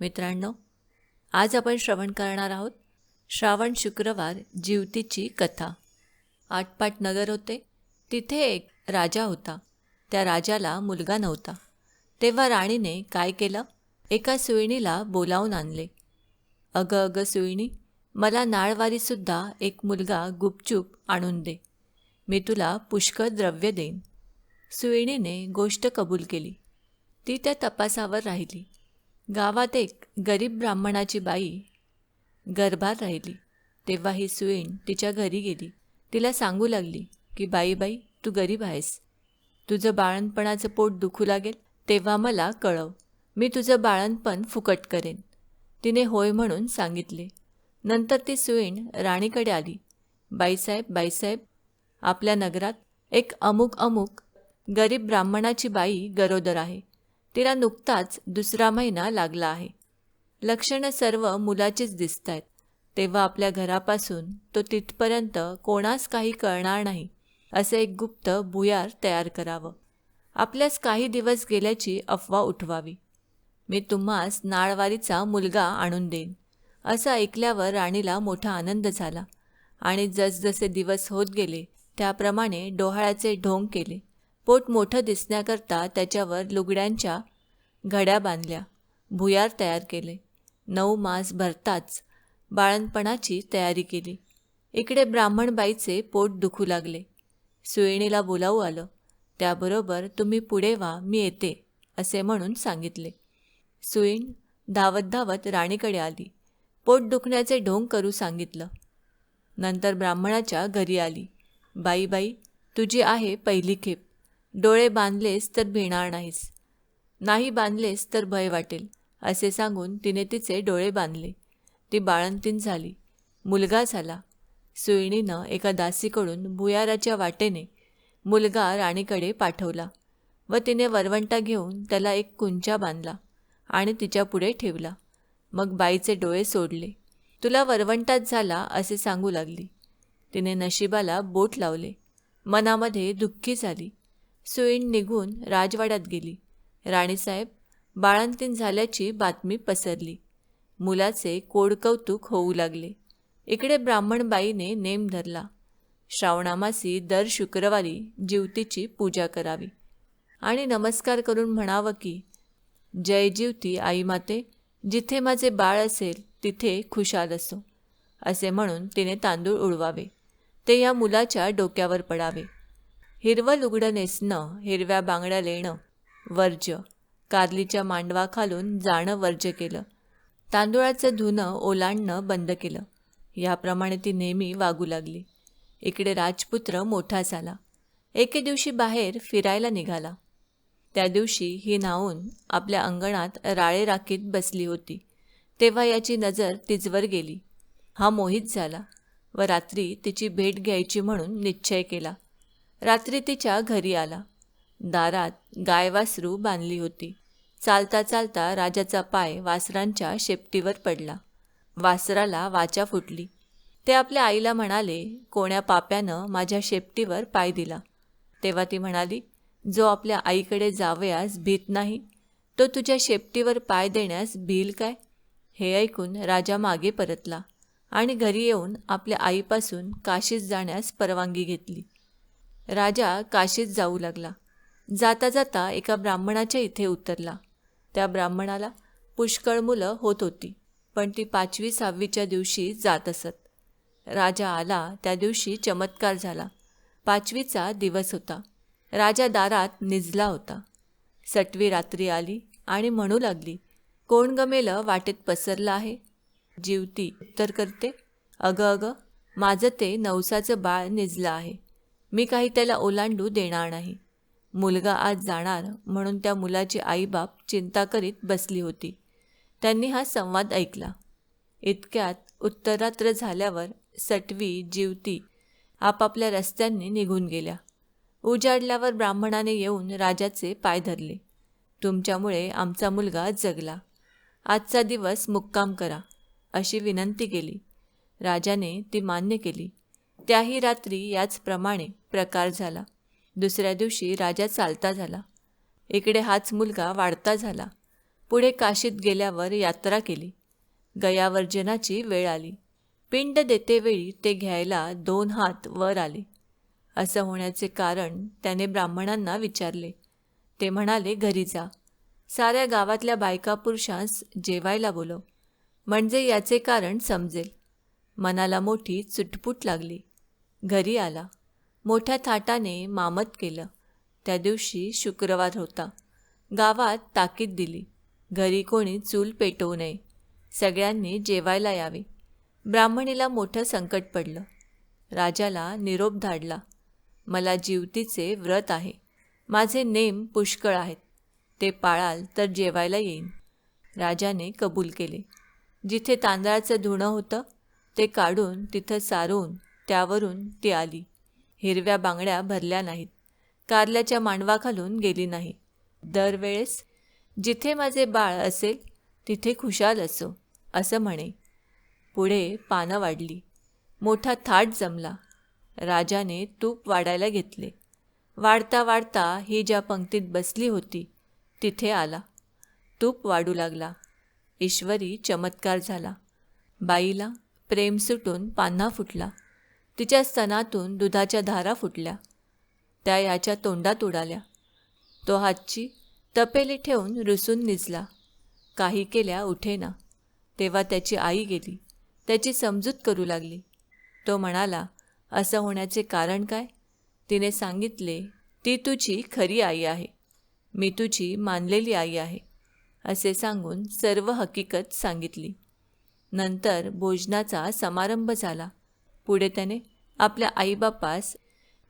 मित्रांनो आज आपण श्रवण करणार आहोत श्रावण शुक्रवार जीवतीची कथा. आटपाट नगर होते तिथे एक राजा होता. त्या राजाला मुलगा नव्हता. तेव्हा राणीने काय केलं? एका सुईणीला बोलावून आणले. अगं अगं सुईणी मला नाळवारीसुद्धा एक मुलगा गुपचूप आणून दे. मी तुला पुष्कळ द्रव्य देईन. सुईणीने गोष्ट कबूल केली. ती त्या तपासावर राहिली. गावात एक गरीब ब्राह्मणाची बाई गर्भात राहिली. तेव्हा ही सुईण तिच्या घरी गेली. तिला सांगू लागली की बाई बाई तू गरीब आहेस. तुझं बाळणपणाचं पोट दुखू लागेल. तेव्हा मला कळव. मी तुझं बाळणपण फुकट करेन. तिने होय म्हणून सांगितले. नंतर ती सुईण राणीकडे आली. बाईसाहेब बाईसाहेब आपल्या नगरात एक अमुक अमुक गरीब ब्राह्मणाची बाई गरोदर आहे. तिला नुकताच दुसरा महिना लागला आहे. लक्षणं सर्व मुलाचीच दिसत आहेत तेव्हा आपल्या घरापासून तो तिथपर्यंत कोणास काही कळणार नाही असं एक गुप्त भुयार तयार करावं. आपल्यास काही दिवस गेल्याची अफवा उठवावी. मी तुम्हास नाळवारीचा मुलगा आणून देईन. असं ऐकल्यावर राणीला मोठा आनंद झाला. आणि जसजसे दिवस होत गेले त्याप्रमाणे डोहाळ्याचे ढोंग केले. पोट मोठं दिसण्याकरता त्याच्यावर लुगड्यांच्या घड्या बांधल्या. भुयार तयार केले. नऊ मास भरताच बाळणपणाची तयारी केली. इकडे ब्राह्मण बाईचे पोट दुखू लागले. सुयणीला बोलावू आलं. त्याबरोबर तुम्ही पुढे व्हा मी येते असे म्हणून सांगितले. सुईण धावत धावत राणीकडे आली. पोट दुखण्याचे ढोंग करू सांगितलं. नंतर ब्राह्मणाच्या घरी आली. बाई बाई तुझी आहे पहिली खेप. डोळे बांधलेस तर भिणार नाहीस. नाही बांधलेस तर भय वाटेल असे सांगून तिने तिचे डोळे बांधले. ती बाळंतीन झाली. मुलगा झाला. सुईणीनं एका दासीकडून भुयाराच्या वाटेने मुलगा राणीकडे पाठवला व तिने वरवंटा घेऊन त्याला एक कुंचा बांधला आणि तिच्यापुढे ठेवला. मग बाईचे डोळे सोडले. तुला वरवंटात झाला असे सांगू लागली तिने नशिबाला बोट लावले. मनामध्ये दुःखी झाली. सुईण निघून राजवाड्यात गेली. राणीसाहेब बाळंतीन झाल्याची बातमी पसरली. मुलाचे कोडकौतुक होऊ लागले. इकडे ब्राह्मणबाईने नेम धरला. श्रावणामासी दर शुक्रवारी जीवतीची पूजा करावी. आणि नमस्कार करून म्हणावं की जय जीवती आई माते. जिथे माझे बाळ असेल तिथे खुशाल असो. असे म्हणून तिने तांदूळ उडवावे. ते या मुलाच्या डोक्यावर पडावे. हिरवं लुगडं नेसणं हिरव्या बांगड्या लेणं वर्ज्य. कारलीच्या मांडवाखालून जाणं वर्ज्य केलं. तांदुळाचं धुणं ओलांडणं बंद केलं. याप्रमाणे ती नेहमी वागू लागली. इकडे राजपुत्र मोठा झाला. एके दिवशी बाहेर फिरायला निघाला. त्या दिवशी ही न्हावून आपल्या अंगणात राळे राखीत बसली होती. तेव्हा याची नजर तिजवर गेली. हा मोहित झाला व रात्री तिची भेट घ्यायची म्हणून निश्चय केला. रात्री तिच्या घरी आला. दारात गाय वासरू बांधली होती. चालता चालता राजाचा पाय वासरांच्या शेपटीवर पडला. वासराला वाचा फुटली. ते आपल्या आईला म्हणाले कोण्या पाप्यानं माझ्या शेपटीवर पाय दिला? तेव्हा ती म्हणाली जो आपल्या आईकडे जावयास भीत नाही तो तुझ्या शेपटीवर पाय देण्यास भील काय? हे ऐकून राजा मागे परतला आणि घरी येऊन आपल्या आईपासून काशीस जाण्यास परवानगी घेतली. राजा काशीत जाऊ लागला. जाता जाता एका ब्राह्मणाच्या इथे उतरला. त्या ब्राह्मणाला पुष्कळ मुलं होत होती पण ती पाचवी सहावीच्या दिवशी जात असत. राजा आला त्या दिवशी चमत्कार झाला. पाचवीचा दिवस होता. राजा दारात निजला होता. सटवी रात्री आली आणि म्हणू लागली कोण गमेलं वाटेत पसरलं आहे? जीवती उत्तर करते अगं अगं माझं ते नवसाचं बाळ निजलं आहे. मी काही त्याला ओलांडू देणार नाही. मुलगा आज जाणार म्हणून त्या मुलाची आईबाप चिंता करीत बसली होती. त्यांनी हा संवाद ऐकला. इतक्यात उत्तरात्र झाल्यावर सटवी जीवती आपापल्या रस्त्यांनी निघून गेल्या. उजाडल्यावर ब्राह्मणाने येऊन राजाचे पाय धरले. तुमच्यामुळे आमचा मुलगा जगला. आजचा दिवस मुक्काम करा अशी विनंती केली. राजाने ती मान्य केली. त्याही रात्री याचप्रमाणे प्रकार झाला. दुसऱ्या दिवशी राजा चालता झाला. इकडे हाच मुलगा वाढता झाला. पुढे काशीत गेल्यावर यात्रा केली. गयावर्जनाची वेळ आली. पिंड देतेवेळी ते घ्यायला दोन हात वर आले. असं होण्याचे कारण त्याने ब्राह्मणांना विचारले. ते म्हणाले घरी जा. साऱ्या गावातल्या बायका पुरुषांस जेवायला बोलव. म्हणजे याचे कारण समजेल. मनाला मोठी चुटपुट लागली. घरी आला. मोठ्या थाटाने मामत केलं. त्या दिवशी शुक्रवार होता. गावात ताकीद दिली. घरी कोणी चूल पेटवू नये. सगळ्यांनी जेवायला यावे. ब्राह्मणीला मोठं संकट पडलं. राजाला निरोप धाडला. मला जीवतीचे व्रत आहे. माझे नेम पुष्कळ आहेत. ते पाळाल तर जेवायला येईन. राजाने कबूल केले. जिथे तांदळाचं धुणं होतं ते काढून तिथं सारून त्यावरून ती आली. हिरव्या बांगड्या भरल्या नाहीत. कारल्याच्या मांडवाखालून गेली नाही. दरवेळेस जिथे माझे बाळ असेल तिथे खुशाल असो असं म्हणे. पुढे पानं वाढली. मोठा थाट जमला. राजाने तूप वाढायला घेतले. वाढता वाढता ही ज्या पंक्तीत बसली होती तिथे आला. तूप वाढू लागला. ईश्वरी चमत्कार झाला. बाईला प्रेम सुटून पान्हा फुटला. तिच्या स्तनातून दुधाच्या धारा फुटल्या. त्या याच्या तोंडात उडाल्या. तो हातची तपेली ठेवून रुसून निजला. काही केल्या उठेना. तेव्हा त्याची आई गेली. त्याची समजूत करू लागली. तो म्हणाला असं होण्याचे कारण काय? तिने सांगितले ती तुझी खरी आई आहे. मी तुझी मानलेली आई आहे. असे सांगून सर्व हकीकत सांगितली. नंतर भोजनाचा समारंभ झाला. पुढे त्याने आपल्या आईबापास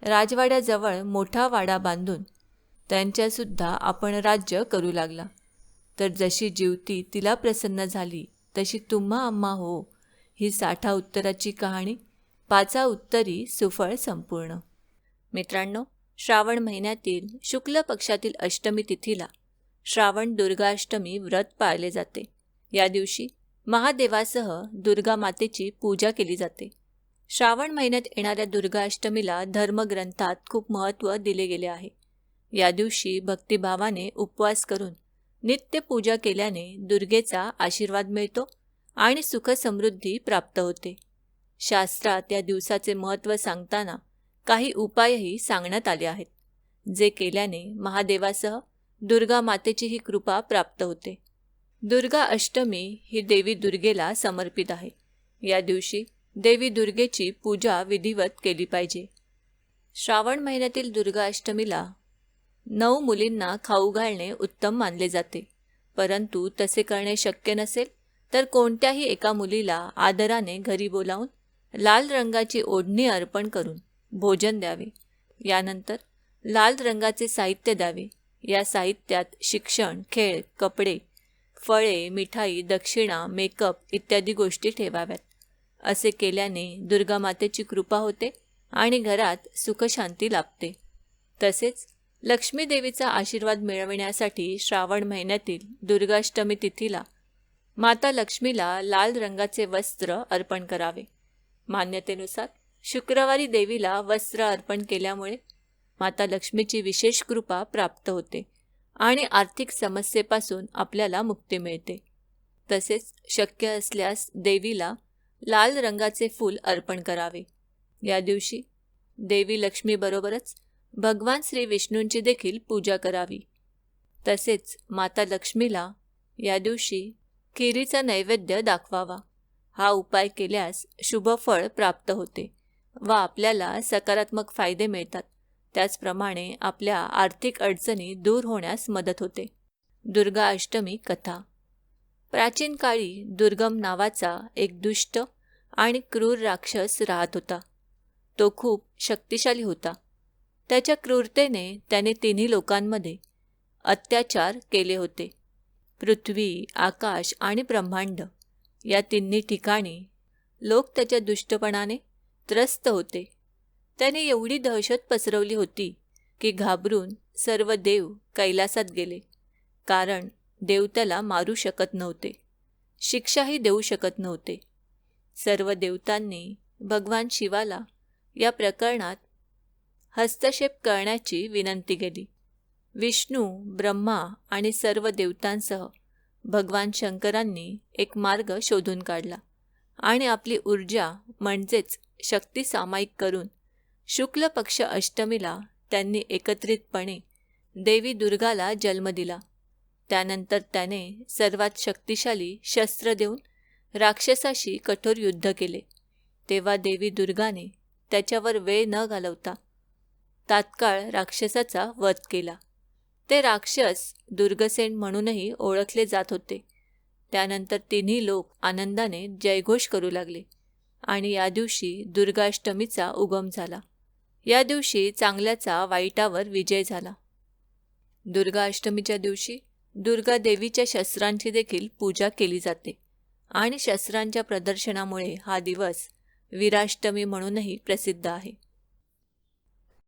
राजवाड्याजवळ मोठा वाडा बांधून त्यांच्यासुद्धा आपण राज्य करू लागला. तर जशी जीवती तिला प्रसन्न झाली तशी तुम्हा आम्हा हो. ही साठा उत्तराची कहाणी पाचा उत्तरी सुफळ संपूर्ण. मित्रांनो श्रावण महिन्यातील शुक्ल पक्षातील अष्टमी तिथीला श्रावण दुर्गाष्टमी व्रत पाळले जाते. या दिवशी महादेवासह दुर्गा मातेची पूजा केली जाते. श्रावण महिन्यात येणाऱ्या दुर्गाष्टमीला धर्मग्रंथात खूप महत्त्व दिले गेले आहे. या दिवशी भक्तिभावाने उपवास करून नित्य पूजा केल्याने दुर्गेचा आशीर्वाद मिळतो आणि सुखसमृद्धी प्राप्त होते. शास्त्रात या दिवसाचे महत्त्व सांगताना काही उपायही सांगण्यात आले आहेत जे केल्याने महादेवासह दुर्गा मातेचीही कृपा प्राप्त होते. दुर्गा अष्टमी ही देवी दुर्गेला समर्पित आहे. या दिवशी देवी दुर्गेची पूजा विधिवत केली पाहिजे. श्रावण महिन्यातील दुर्गाष्टमीला नऊ मुलींना खाऊ घालणे उत्तम मानले जाते. परंतु तसे करणे शक्य नसेल तर कोणत्याही एका मुलीला आदराने घरी बोलावून लाल रंगाची ओढणी अर्पण करून भोजन द्यावे. यानंतर लाल रंगाचे साहित्य द्यावे. या साहित्यात शिक्षण खेळ कपडे फळे मिठाई दक्षिणा मेकअप इत्यादी गोष्टी ठेवाव्यात. असे केल्याने दुर्गा मातेची कृपा होते आणि घरात सुखशांती लाभते. तसेच लक्ष्मी देवीचा आशीर्वाद मिळविण्यासाठी श्रावण महिन्यातील दुर्गाष्टमी तिथीला माता लक्ष्मीला लाल रंगाचे वस्त्र अर्पण करावे. मान्यतेनुसार शुक्रवारी देवीला वस्त्र अर्पण केल्यामुळे माता लक्ष्मीची विशेष कृपा प्राप्त होते आणि आर्थिक समस्येपासून आपल्याला मुक्ती मिळते. तसेच शक्य असल्यास देवीला लाल रंगाचे फूल अर्पण करावे. या दिवशी देवी लक्ष्मीबरोबरच भगवान श्री विष्णूंची देखील पूजा करावी. तसेच माता लक्ष्मीला या दिवशी खिरीचा नैवेद्य दाखवावा. हा उपाय केल्यास शुभ फळ प्राप्त होते व आपल्याला सकारात्मक फायदे मिळतात. त्याचप्रमाणे आपल्या आर्थिक अडचणी दूर होण्यास मदत होते. दुर्गा अष्टमी कथा. प्राचीन काळी दुर्गम नावाचा एक दुष्ट आणि क्रूर राक्षस राहत होता. तो खूप शक्तिशाली होता. त्याच्या क्रूरतेने त्याने तिन्ही लोकांमध्ये अत्याचार केले होते. पृथ्वी आकाश आणि ब्रह्मांड या तिन्ही ठिकाणी लोक त्याच्या दुष्टपणाने त्रस्त होते. त्याने एवढी दहशत पसरवली होती की घाबरून सर्व देव कैलासात गेले. कारण देव त्याला मारू शकत नव्हते. शिक्षाही देऊ शकत नव्हते. सर्व देवतांनी भगवान शिवाला या प्रकरणात हस्तक्षेप करण्याची विनंती केली. विष्णू ब्रह्मा आणि सर्व देवतांसह भगवान शंकरांनी एक मार्ग शोधून काढला आणि आपली ऊर्जा म्हणजेच शक्ती सामायिक करून शुक्ल पक्ष अष्टमीला त्यांनी एकत्रितपणे देवी दुर्गाला जन्म दिला. त्यानंतर त्याने सर्वात शक्तिशाली शस्त्र देऊन राक्षसाशी कठोर युद्ध केले. तेव्हा देवी दुर्गाने त्याच्यावर वेळ न घालवता तात्काळ राक्षसाचा वध केला. ते राक्षस दुर्गसेन म्हणूनही ओळखले जात होते. त्यानंतर तिन्ही लोक आनंदाने जयघोष करू लागले आणि या दिवशी दुर्गाष्टमीचा उगम झाला. या दिवशी चांगल्याचा वाईटावर विजय झाला. दुर्गाष्टमीच्या दिवशी दुर्गा देवीच्या शस्त्रांची देखील पूजा केली जाते. आणि शस्त्रांच्या प्रदर्शनामुळे हा दिवस वीराष्टमी म्हणूनही प्रसिद्ध आहे.